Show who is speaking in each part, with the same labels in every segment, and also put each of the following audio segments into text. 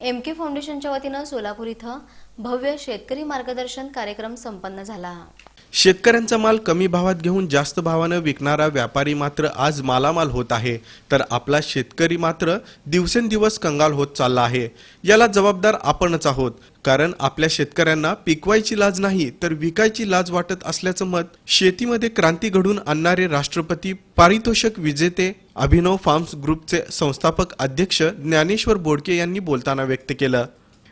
Speaker 1: M के फाउंडेशनच्या वतीनं सोलापूर इथं भव्य शेतकरी मार्गदर्शन कार्यक्रम संपन्न झाला.
Speaker 2: शेतकऱ्यांचा माल कमी भावात घेऊन जास्त भावानं विकणारा व्यापारी मात्र आज मालामाल होत आहे. तर आपला शेतकरी मात्र दिवसेंदिवस कंगाल होत चालला आहे. याला जबाबदार आपणच आहोत. कारण आपल्या शेतकऱ्यांना पिकवायची लाज नाही तर विकायची लाज वाटत असल्याचं मत शेतीमध्ये क्रांती घडून आणणारे राष्ट्रपती पारितोषिक विजेते अभिनव फार्म्स ग्रुपचे संस्थापक अध्यक्ष ज्ञानेश्वर बोडके यांनी बोलताना व्यक्त केलं.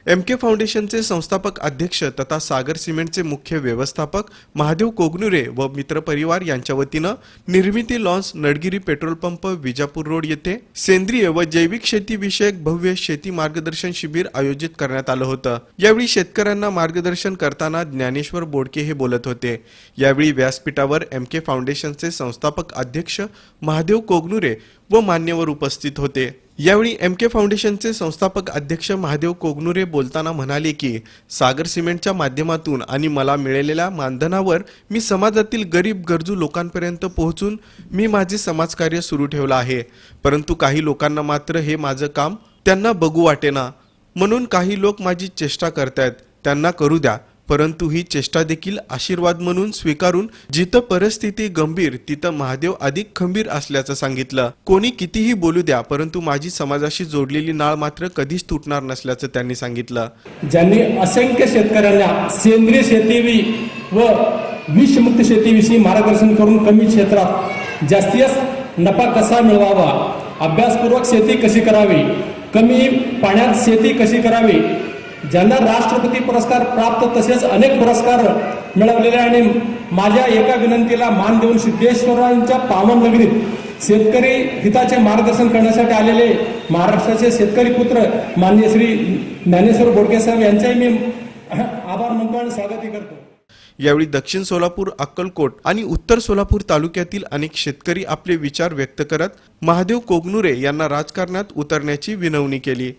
Speaker 2: एम के फाउंडेशनचे संस्थापक अध्यक्ष तथा सागर सिमेंटचे मुख्य व्यवस्थापक महादेव कोगनुरे व मित्रपरिवार यांच्या वतीनं Nirmiti lawns Nadgiri petrol pump Vijapur road येथे सेंद्रिय व जैविक शेतीविषयक भव्य शेती मार्गदर्शन शिबिर आयोजित करण्यात आलं होतं. यावेळी शेतकऱ्यांना मार्गदर्शन करताना ज्ञानेश्वर बोडके हे बोलत होते. यावेळी व्यासपीठावर एम के फाउंडेशनचे संस्थापक अध्यक्ष महादेव कोगनुरे व मान्यवर उपस्थित होते. यावेळी एम के फाउंडेशनचे संस्थापक अध्यक्ष महादेव कोगनुरे बोलताना म्हणाले की सागर सिमेंटच्या माध्यमातून आणि मला मिळालेल्या मानधनावर मी समाजातील गरीब गरजू लोकांपर्यंत पोहोचून मी माझे समाजकार्य सुरू ठेवलं आहे. परंतु काही लोकांना मात्र हे माझं काम त्यांना बघू वाटेना. म्हणून काही लोक माझी चेष्टा करतायत. त्यांना करू द्या. परंतु ही चेष्टा देखील आशीर्वाद म्हणून स्वीकारून जिथं परिस्थिती गंभीर तिथं महादेव अधिक खंबीर असल्याचं सांगितलं. कोणी कितीही बोलू द्या परंतु माझी समाजाशी जोडलेली नाळ मात्र कधीच तुटणार नसल्याचं त्यांनी सांगितलं.
Speaker 3: ज्यांनी असंख्य शेतकऱ्यांना सेंद्रिय शेती व विषमुक्त शेतीविषयी मार्गदर्शन करून कमी क्षेत्रात जास्तीत नफा कसा मिळवावा अभ्यासपूर्वक शेती कशी करावी कमी पाण्यात शेती कशी करावी ज्यांना राष्ट्रपती पुरस्कार प्राप्त तसेच अनेक पुरस्कार मिळवलेले आणि माझ्या एका विनंतीला मान देऊन सिद्धेश्वरांच्या पावन नगरीत शेतकरी हिताचे मार्गदर्शन करण्यासाठी आलेले महाराष्ट्राचे शेतकरी पुत्र मान्य श्री ज्ञानेश्वर बोडके साहेब यांचाही मी आभार मानतो आणि स्वागतही करतो.
Speaker 2: यावेळी दक्षिण सोलापूर अक्कलकोट आणि उत्तर सोलापूर तालुक्यातील अनेक शेतकरी आपले विचार व्यक्त करत महादेव कोगनुरे यांना राजकारणात उतरण्याची विनवणी केली.